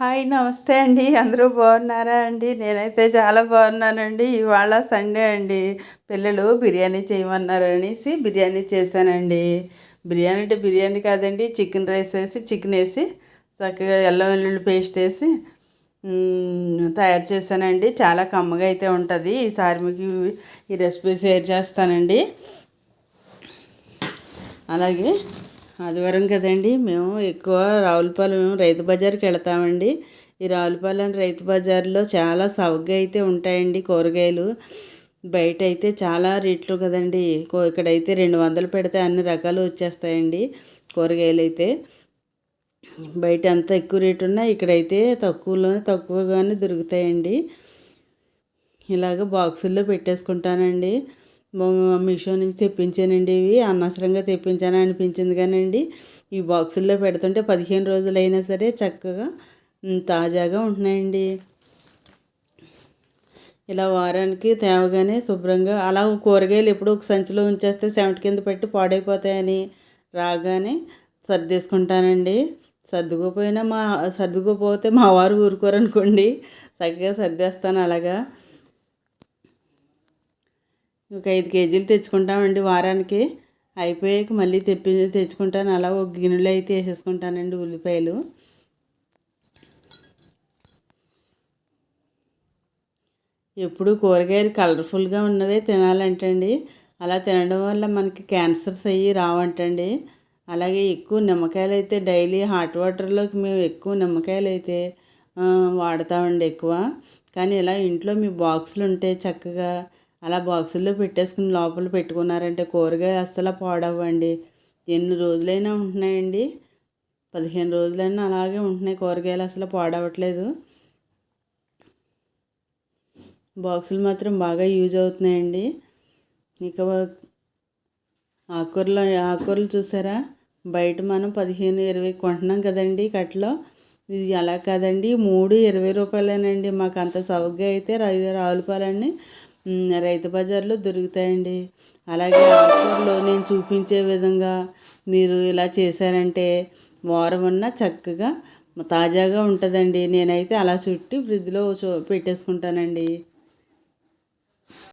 Hi నమస్తే అండి. అందరూ బాగున్నారా అండి? నేనైతే చాలా బాగున్నానండి. ఇవాళ సండే అండి. పిల్లలు బిర్యానీ చేయమన్నారు అనేసి బిర్యానీ చేశానండి. బిర్యానీ అంటే బిర్యానీ కాదండి చికెన్ రైస్ వేసి చికెన్ వేసి చక్కగా ఎల్లం వెల్లుల్లి పేస్ట్ వేసి తయారు చేశానండి. చాలా కమ్మగా అయితే ఉంటుంది. ఈసారి మీకు ఈ రెసిపీ షేర్ చేస్తానండి. అలాగే ఆదివారం కదండి. మేము ఎక్కువ రావులపాలెం రైతు బజార్కి వెళతామండి. ఈ రావులపాలెం రైతు బజార్లో చాలా సవగ్గా అయితే ఉంటాయండి కూరగాయలు. బయట అయితే చాలా రేట్లు కదండి. ఇక్కడైతే రెండు వందలు పెడితే అన్ని రకాలు వచ్చేస్తాయండి కూరగాయలు అయితే. బయట ఎంత ఎక్కువ రేటు ఉన్నా ఇక్కడైతే తక్కువలోనే తక్కువగానే దొరుకుతాయండి. ఇలాగ బాక్సుల్లో పెట్టేసుకుంటానండి. మీషో నుంచి తెప్పించానండి ఇవి. అనవసరంగా తెప్పించాను అనిపించింది కానండి. ఈ బాక్సుల్లో పెడుతుంటే పదిహేను రోజులైనా సరే చక్కగా తాజాగా ఉంటున్నాయండి. ఇలా వారానికి తేవగానే శుభ్రంగా అలా కూరగాయలు ఎప్పుడు ఒక సంచిలో ఉంచేస్తే సెవెంట్ కింద పెట్టి పాడైపోతాయని రాగానే సర్దేసుకుంటానండి. సర్దుకోపోయినా మా సర్దుకోపోతే మా వారు ఊరుకోరనుకోండి. చక్కగా సర్దేస్తాను అలాగా. ఒక ఐదు కేజీలు తెచ్చుకుంటామండి వారానికి. అయిపోయాక మళ్ళీ తెప్పి తెచ్చుకుంటాను. అలా ఒక గిన్నెలో అయితే వేసేసుకుంటానండి ఉల్లిపాయలు. ఎప్పుడు కూరగాయలు కలర్ఫుల్గా ఉన్నవే తినాలంటండి. అలా తినడం వల్ల మనకి క్యాన్సర్స్ అయ్యి రావంటండి. అలాగే ఎక్కువ నిమ్మకాయలు అయితే డైలీ హాట్ వాటర్లోకి మేము ఎక్కువ నిమ్మకాయలు అయితే వాడతామండి ఎక్కువ. కానీ ఇలా ఇంట్లో మీ బాక్సులు ఉంటే చక్కగా అలా బాక్సుల్లో పెట్టేసుకుని లోపల పెట్టుకున్నారంటే కూరగాయ అస్సలు పాడవ్వండి. ఎన్ని రోజులైనా ఉంటున్నాయండి? పదిహేను రోజులైనా అలాగే ఉంటున్నాయి కూరగాయలు అసలు పాడవట్లేదు. బాక్సులు మాత్రం బాగా యూజ్ అవుతున్నాయండి. ఇక ఆకుకూరలు ఆకుకూరలు చూసారా? బయట మనం పదిహేను ఇరవై కొంటున్నాం కదండి కట్టలో. ఇది అలా కాదండి? మూడు ఇరవై రూపాయలేనండి. మాకు అంత సవగ్గా అయితే రావులపాలన్నీ రైతు బజార్లో దొరుకుతాయండి. అలాగే ఆకుకూరలో నేను చూపించే విధంగా మీరు ఇలా చేశారంటే వారం ఉన్న చక్కగా తాజాగా ఉంటుందండి. నేనైతే అలా చుట్టి ఫ్రిడ్జ్లో పెట్టేసుకుంటానండి.